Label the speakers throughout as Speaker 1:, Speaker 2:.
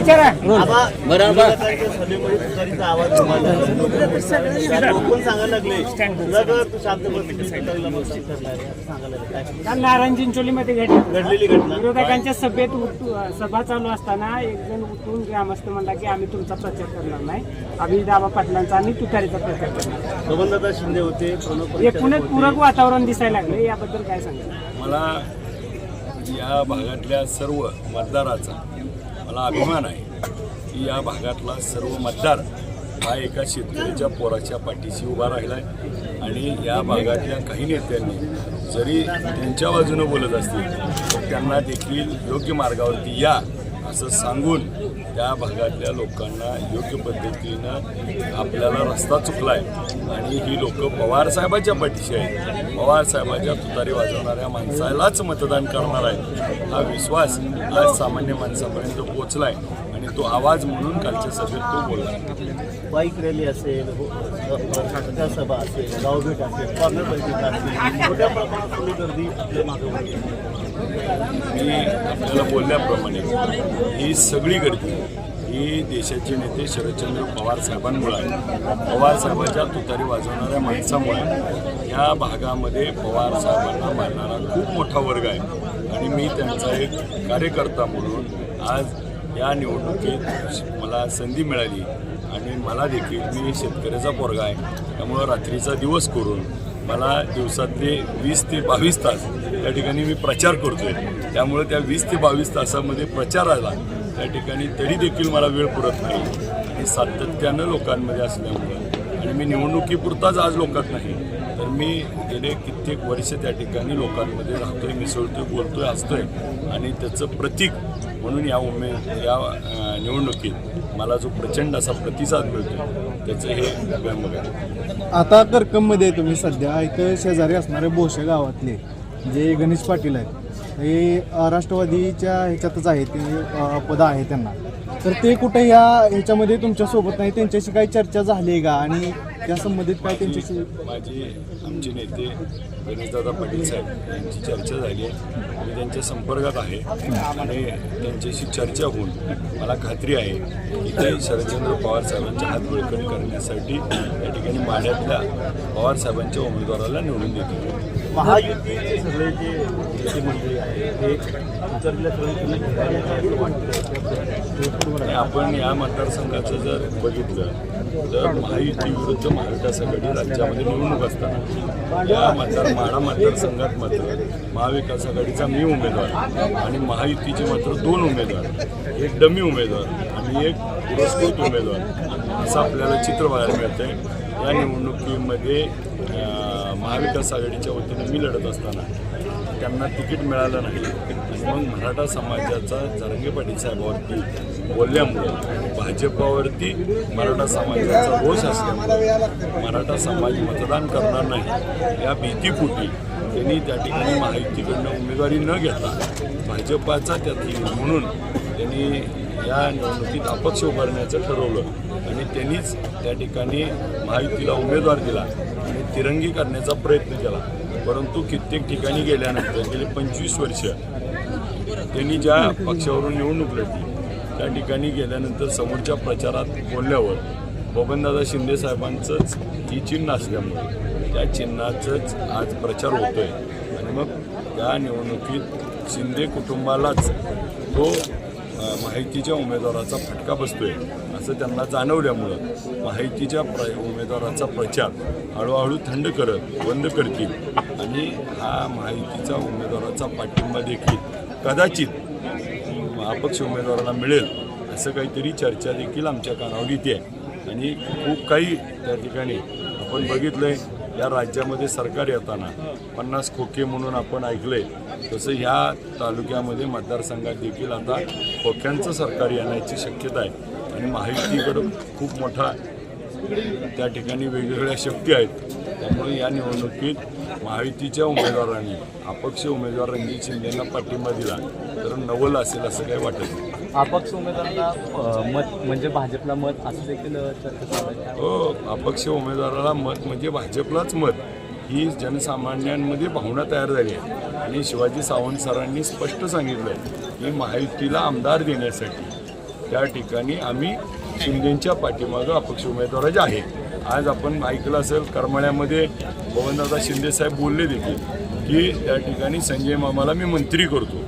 Speaker 1: विचारा.
Speaker 2: आवाज सांगायला लागले तुला तू शांत असं सांगायला लागले. काय?
Speaker 1: काल नारायण चिंचोलीमध्ये घडलं.
Speaker 2: घडलेली घटना.
Speaker 1: विरोधकांच्या सभेत उठ- सभा चालू असताना एक जण उठून ग्रामस्थ म्हणला की आम्ही तुमचा प्रचार करणार नाही. अभिदाबा पाटलांचा आणि तुतारीचा प्रचार करणार.
Speaker 2: बबनदादा शिंदे होते प्रणव परिचारक
Speaker 1: एकूणच
Speaker 2: होते.
Speaker 1: पूरक वातावरण दिसायला लागले. याबद्दल काय सांगा
Speaker 3: मला या भागातल्या सर्व मतदाराचा मला अभिमान आहे की या भागातला सर्व मतदार हा एका शेतकऱ्याच्या पोराच्या पाठीशी उभा राहिला आहे आणि या भागातल्या काही नेत्यांनी जरी त्यांच्या बाजूनं बोलत असतील तर त्यांना देखील योग्य मार्गावरती या असं सांगून त्या भागातल्या लोकांना योग्य पद्धतीनं आपल्याला रस्ता चुकला आहे आणि ही लोक पवार साहेबाच्या पाठीशी आहेत. पवार साहेबाच्या तुतारी वाजवणाऱ्या माणसालाच मतदान करणार आहेत. हा विश्वास आज सामान्य माणसापर्यंत पोहोचला आहे आणि तो आवाज म्हणून कालच्या सभेत तो बोलला.
Speaker 2: बाईक रॅली असेल हो, सभा असेल गावभेट असेल कॉर्नर बैठक असेल मोठ्या प्रमाणात गर्दी आपल्या मागे
Speaker 3: मी आपल्याला बोलल्याप्रमाणे ही सगळी गर्दी ही देशाचे नेते शरदचंद्र पवार साहेबांमुळे आहे. पवार साहेबांच्या तुतारी वाजवणाऱ्या माणसामुळे या ह्या भागामध्ये पवार साहेबांना मानणारा खूप मोठा वर्ग आहे. आणि मी त्यांचा एक कार्यकर्ता म्हणून आज या निवडणुकीत मला संधी मिळाली. आणि मला देखील मी शेतकऱ्याचा पोरगा आहे. त्यामुळं रात्रीचा दिवस करून मला दिवसातले वीस ते बावीस तास त्या ठिकाणी मी प्रचार करतोय. त्यामुळे त्या वीस ते बावीस तासामध्ये प्रचाराला त्या ठिकाणी तरी देखील मला वेळ पुरत नाही. आणि सातत्यानं लोकांमध्ये असल्यामुळं आणि मी निवडणुकीपुरताच आज लोकात नाही. तर मी गेले कित्येक वर्ष त्या ठिकाणी लोकांमध्ये राहतोय मिसळतोय बोलतोय असतोय आणि त्याचं प्रतीक म्हणून या उमेद या निवडणुकीत मला जो प्रचंड असा प्रतिसाद मिळतो त्याचं हे व्यंग आहे.
Speaker 4: आता करकममध्ये तुम्ही सध्या. इथं शेजारी असणारे बोशे गावातले जे गणेश पाटील आहेत. हे राष्ट्रवादीच्या ह्याच्यातच आहेत ते पदं आहे त्यांना. तर ते कुठे या ह्याच्यामध्ये तुमच्यासोबत नाही? त्यांच्याशी काही चर्चा झाली आहे का? आणि त्या संबंधित काय त्यांच्याशी?
Speaker 3: माझी आमचे नेते गणेशदादा पाटील साहेब यांची चर्चा झाली आहे. मी त्यांच्या संपर्कात आहे. आणि त्यांच्याशी चर्चा होऊन मला खात्री आहे की ते शरदचंद्र पवार साहेबांच्या हात बळकट करण्यासाठी या ठिकाणी माढ्यातल्या पवार साहेबांच्या उमेदवाराला निवडून देतील.
Speaker 2: महायुतीचे सगळे जे नेते मंडळी आहेत ते उतरल्या
Speaker 3: आपण या मतदारसंघाचं जर बघितलं तर महायुती विरुद्ध महाविकास आघाडी राज्यामध्ये निवडणूक असताना या मतदार माढा मतदारसंघात मात्र महाविकास आघाडीचा मी उमेदवार आणि महायुतीचे मात्र दोन उमेदवार एक डमी उमेदवार आणि एक पुरस्कृत उमेदवार असं आपल्याला चित्र बघायला मिळतंय. या निवडणुकीमध्ये महाविकास आघाडीच्या वतीने मी लढत असताना त्यांना तिकीट मिळालं नाही. मग मराठा समाजाचा जरंगे पाटील साहेबावरती बोलल्यामुळं भाजपावरती मराठा समाजाचा रोष असल्यामुळे मराठा समाज मतदान करणार नाही. या भीतीपोटी त्यांनी त्या ठिकाणी महायुतीकडनं उमेदवारी न घेता भाजपाचा त्यात म्हणून त्यांनी या निवडणुकीत अपक्ष उभारण्याचं ठरवलं आणि त्यांनीच त्या ठिकाणी महायुतीला उमेदवार दिला आणि तिरंगी करण्याचा प्रयत्न केला. परंतु कित्येक ठिकाणी गेल्यानंतर गेले पंचवीस वर्ष त्यांनी ज्या पक्षावरून निवडणूक लढली त्या ठिकाणी गेल्यानंतर समोरच्या प्रचारात बोलल्यावर बबनदादा शिंदे साहेबांचंच ही चिन्ह असल्यामुळे त्या चिन्हाचंच आज प्रचार होतोय. आणि मग त्या निवडणुकीत शिंदे कुटुंबालाच तो माहितीच्या उमेदवाराचा फटका बसतोय असं त्यांना जाणवल्यामुळं माहितीच्या प्र उमेदवाराचा प्रचार हळूहळू थंड करत बंद करतील. आणि हा माहितीचा उमेदवाराचा पाठिंबा देखील कदाचित अपक्ष उमेदवाराला मिळेल असं काहीतरी चर्चा देखील आमच्या कानावर येते. आहे आणि खूप काही त्या ठिकाणी आपण बघितलंय या राज्यामध्ये सरकार येताना पन्नास खोके म्हणून आपण ऐकलंय तसं ह्या तालुक्यामध्ये मतदारसंघात देखील आता खोक्यांचं सरकार येण्याची शक्यता आहे. आणि महायुतीकडं खूप मोठा त्या ठिकाणी वेगवेगळ्या शक्ती आहेत. त्यामुळे या निवडणुकीत महायुतीच्या उमेदवारांनी अपक्ष उमेदवार रणजित शिंदेंना पाठिंबा दिला. तर नवल असेल असं काही वाटत नाही.
Speaker 5: अपक्ष उमेदवारांना अ, मत म्हणजे भाजपला मत असं देखील.
Speaker 3: हो अपक्ष उमेदवाराला मत म्हणजे भाजपलाच मत. ही जनसामान्यांमध्ये भावना तयार झाली आहे. आणि शिवाजी सावंत सरांनी स्पष्ट सांगितलं आहे की महायुतीला आमदार देण्यासाठी त्या ठिकाणी आम्ही शिंदेच्या पाठीमागं अपक्ष उमेदवाराचे आहे. आज आपण ऐकलं असेल करमाळ्यामध्ये पवनदादा शिंदे साहेब बोलले देखील की त्या ठिकाणी संजय मामाला मी मंत्री करतो.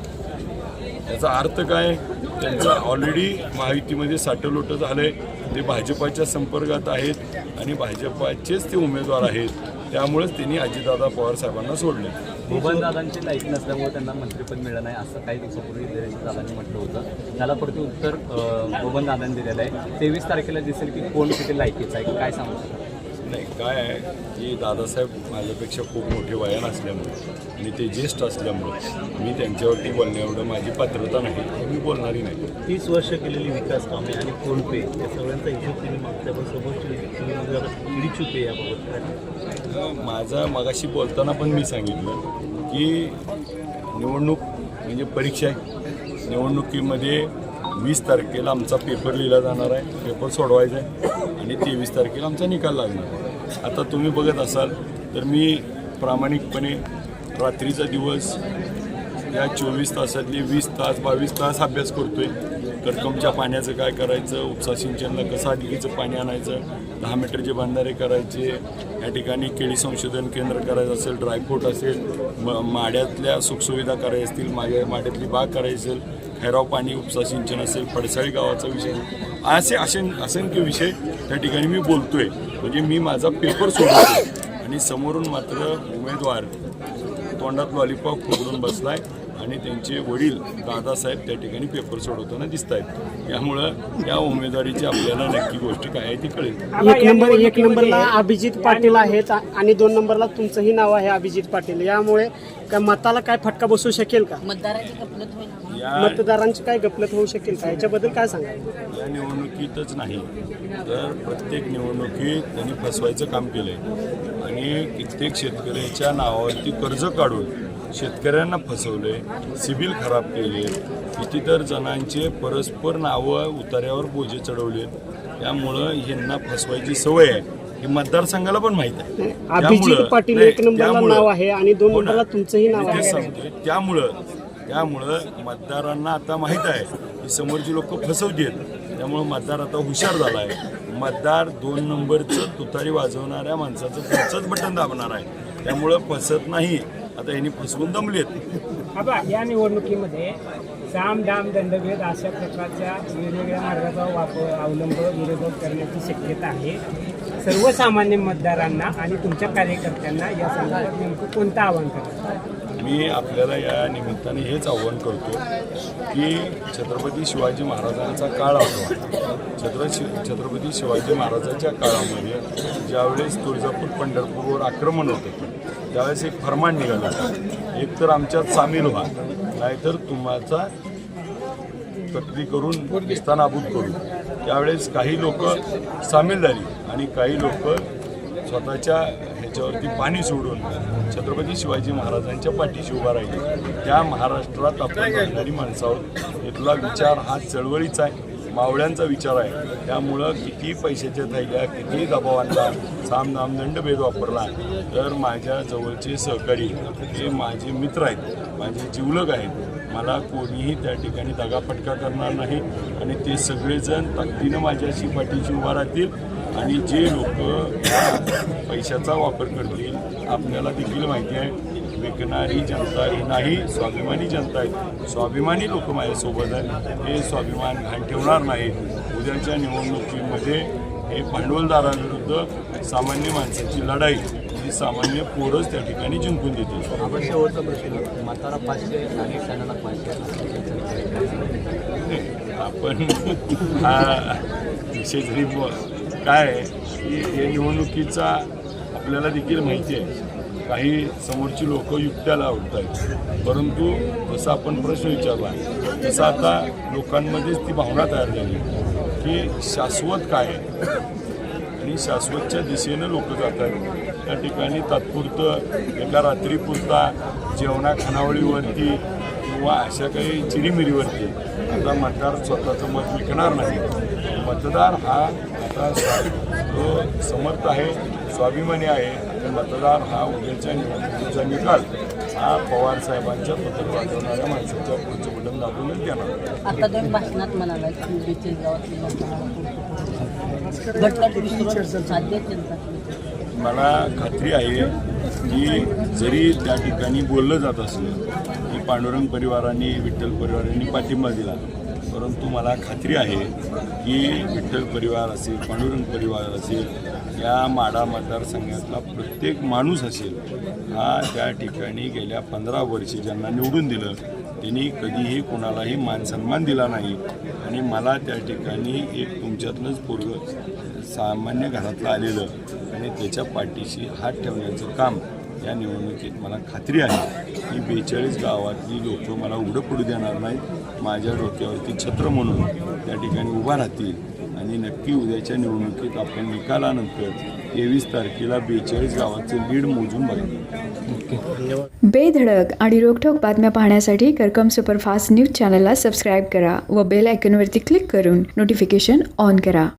Speaker 3: याचा अर्थ काय? त्यांचं ऑलरेडी महायुतीमध्ये साठलोट झालंय. ते भाजपाच्या संपर्कात आहेत आणि भाजपाचेच ते उमेदवार आहेत. त्यामुळेच त्यांनी अजितदादा पवार साहेबांना सोडले
Speaker 5: बबनदादांची लाईक नसल्यामुळे त्यांना मंत्रिपद मिळालं नाही असं काही दिवसापूर्वी दादांनी म्हटलं होतं. त्याला प्रत्युत्तर बबनदादांनी दिलेलं आहे. तेवीस तारखेला दिसेल की कोण किती लायकीचं आहे काय सांगू शकता?
Speaker 3: नाही काय आहे की दादासाहेब माझ्यापेक्षा खूप मोठे वयान असल्यामुळे आणि ते ज्येष्ठ असल्यामुळे मी त्यांच्यावरती बोलण्या एवढं माझी पात्रता नाही मी बोलणारी नाही.
Speaker 2: तीस वर्ष केलेली विकास कामे आणि फोनपे या सगळ्यांचा हिशोब त्यांनी मागच्या चिडीचूप आहे याबाबत
Speaker 3: माझा मगाशी बोलताना पण मी सांगितलं की निवडणूक म्हणजे परीक्षा आहे. निवडणुकीमध्ये वीस तारखेला आमचा पेपर लिहिला जाणार आहे पेपर सोडवायचा आहे आणि तेवीस तारखेला आमचा निकाल लागणार आहे. आता तुम्ही बघत असाल तर मी प्रामाणिकपणे रात्रीचा दिवस या चोवीस तासातले वीस तास बावीस तास अभ्यास करतो आहे कडकमच्या पाण्याचं काय करायचं उपसा सिंचनला कसं अधिकीचं पाणी आणायचं दहा मीटरचे बांधारे करायचे या ठिकाणी केळी संशोधन केंद्र करायचं असेल ड्रायफ्रूट असेल म माड्यातल्या सुखसुविधा करायच्या असतील माझ्या माड्यातली बाग करायची असेल खैराव पाणी उपसा सिंचन असेल पडसाळी गावाचा विषय. असे असे असंख्य विषय त्या ठिकाणी मी बोलतोय. म्हणजे मी माझा पेपर सोडतोय आणि समोरून मात्र उमेदवार तोंडात लॉलीपॉप फुगडून बसलाय. आणि त्यांचे वडील दादासाहेब त्या ठिकाणी पेपर सोडवताना दिसत आहेत त्यामुळं या उमेदवारीची आपल्याला नक्की गोष्टी काय आहे ती कळेल.
Speaker 6: एक
Speaker 1: या
Speaker 6: नंबर एक नंबरला अभिजित पाटील आहेत आणि दोन नंबरला तुमचंही नाव आहे अभिजित पाटील. यामुळे काय मताला काय फटका बसू शकेल का?
Speaker 7: मतदाराची होईल.
Speaker 6: मतदारांची काय गफलत होऊ शकेल का? याच्याबद्दल काय सांगाल?
Speaker 3: या निवडणुकीतच नाही तर प्रत्येक निवडणुकीत त्यांनी फसवायचं काम केलंय. आणि कित्येक शेतकऱ्याच्या नावावरती कर्ज काढून शेतकऱ्यांना फसवले सिबिल खराब केले कितीतर जणांचे परस्पर नावं उतार्यावर बोजे चढवले त्यामुळं यांना फसवायची सवय आहे. ही मतदारसंघाला पण माहीत आहे. त्यामुळं-
Speaker 6: पाटील
Speaker 3: नाही,
Speaker 6: एक नंबरला
Speaker 3: त्यामुळं-
Speaker 6: नाव आहे आणि दोन
Speaker 3: हो ना.
Speaker 6: नंबरला तुमचंही नाव
Speaker 3: मी तेच
Speaker 6: आहे.
Speaker 3: सांगतोय. त्यामुळं त्यामुळं मतदारांना आता माहीत आहे की समोरची लोक फसवतील त्यामुळं मतदार आता हुशार झाला आहे मतदार दोन नंबरचं तुतारी वाजवणाऱ्या माणसाचं पुढचंच बटन दाबणार आहे. त्यामुळं फसत नाही. आता यांनी फसवून दमलेत
Speaker 1: आबा या निवडणुकीमध्ये साम दाम दंडभेद अशा प्रकारच्या वेगवेगळ्या मार्गाचा वापर अवलंब विरोधक करण्याची शक्यता आहे. सर्वसामान्य मतदारांना आणि तुमच्या कार्यकर्त्यांना या संदर्भात नेमकं कोणतं आव्हान करा
Speaker 3: मी आपल्याला या निमित्ताने हेच आव्हान करतो की छत्रपती शिवाजी महाराजांचा काळ आठवा. छत्र छत्रपती शिवाजी महाराजांच्या काळामध्ये ज्यावेळेस तुळजापूर पंढरपूरवर आक्रमण होतं त्यावेळेस एक फरमान निघाला. एक तर आमच्यात सामील व्हा. नाहीतर तुम्हाचा कत्ली करून स्थानाभूत करू. त्यावेळेस काही लोक सामील झाली आणि काही लोक स्वतःच्या ह्याच्यावरती पाणी सोडून छत्रपती शिवाजी महाराजांच्या पाठीशी उभा राहिले. त्या महाराष्ट्रात आपण माणसावर इथला विचार हा चळवळीचा आहे. मावळ्यांचा विचार आहे. त्यामुळं किती पैशाच्या थैल्या किती दबाव आणला साम नाम दंडभेद वापरला तर माझ्या जवळचे सहकारी हे माझे मित्र आहेत माझे जिवलग आहेत. मला कोणीही त्या ठिकाणी दगाफटका करणार नाही आणि ते सगळेजण ताकदीनं माझ्याशी पाठीशी उभा राहतील आणि जे लोक पैशाचा वापर करतील आपल्याला देखील माहिती आहे. विकणारी जनता ही नाही स्वाभिमानी जनता आहे स्वाभिमानी लोक माझ्यासोबत आहेत. हे स्वाभिमान घाण ठेवणार नाही उद्याच्या निवडणुकीमध्ये हे भांडवलदाराविरुद्ध सामान्य माणसाची लढाई ही सामान्य पोरच त्या ठिकाणी जिंकून देतील.
Speaker 5: आपण शेवटचा प्रश्न म्हातारा पाचशे आणि सणाला पाचशे
Speaker 3: आपण हा विषय जरी काय आहे की या निवडणुकीचा आपल्याला देखील माहिती आहे. काही समोरची लोक युक्त्याला आवडत आहेत परंतु जसा आपण प्रश्न विचारला तसं आता लोकांमध्येच ती भावना तयार झाली की शाश्वत काय आहे? आणि शाश्वतच्या दिशेनं लोक जात आहेत. त्या ठिकाणी तात्पुरतं एका रात्रीपुरता जेवणा खानावळीवरती किंवा अशा काही चिरीमिरीवरती. आता मतदार स्वतःचं मत विकणार नाही. मतदार हा आता तो समर्थ आहे स्वाभिमानी आहे. आणि मतदार हा उद्याच्या निवडणुकीचा निकाल हा पवार साहेबांच्या पत्र वाजवणाऱ्या माणसाच्या पुढचं बटन दाबूनच देणार.
Speaker 7: आता तुम्ही भाषणात म्हणाला
Speaker 3: मला खात्री आहे की जरी त्या ठिकाणी बोललं जात असलं की पांडुरंग परिवारांनी विठ्ठल परिवारांनी पाठिंबा दिला परंतु मला खात्री आहे की विठ्ठल परिवार असेल पांडुरंग परिवार असेल या माडा मतदारसंघातला प्रत्येक माणूस असेल हा त्या ठिकाणी गेल्या पंधरा वर्षी ज्यांना निवडून दिलं त्यांनी कधीही कोणालाही मानसन्मान दिला नाही. आणि मला त्या ठिकाणी एक तुमच्यातलंच पोरग सामान्य घरातलं आलेलं आणि त्याच्या पाठीशी हात ठेवण्याचं काम या निवडणुकीत मला खात्री आहे. की बेचाळीस गावातली लोक मला उघडं पडू देणार नाहीत. माझ्या डोक्यावरती छत्र म्हणून त्या ठिकाणी उभा राहतील. आणि नक्की उद्याच्या निवडणुकीत आपण निकालानंतर तेवीस तारखेला बेचाळीस गावाचं लीड मोजून बघायचं
Speaker 8: बेधडक आणि रोखठोक बातम्या पाहण्यासाठी करकम सुपरफास्ट न्यूज चॅनलला सबस्क्राईब करा व बेल आयकॉनवरती क्लिक करून नोटिफिकेशन ऑन करा.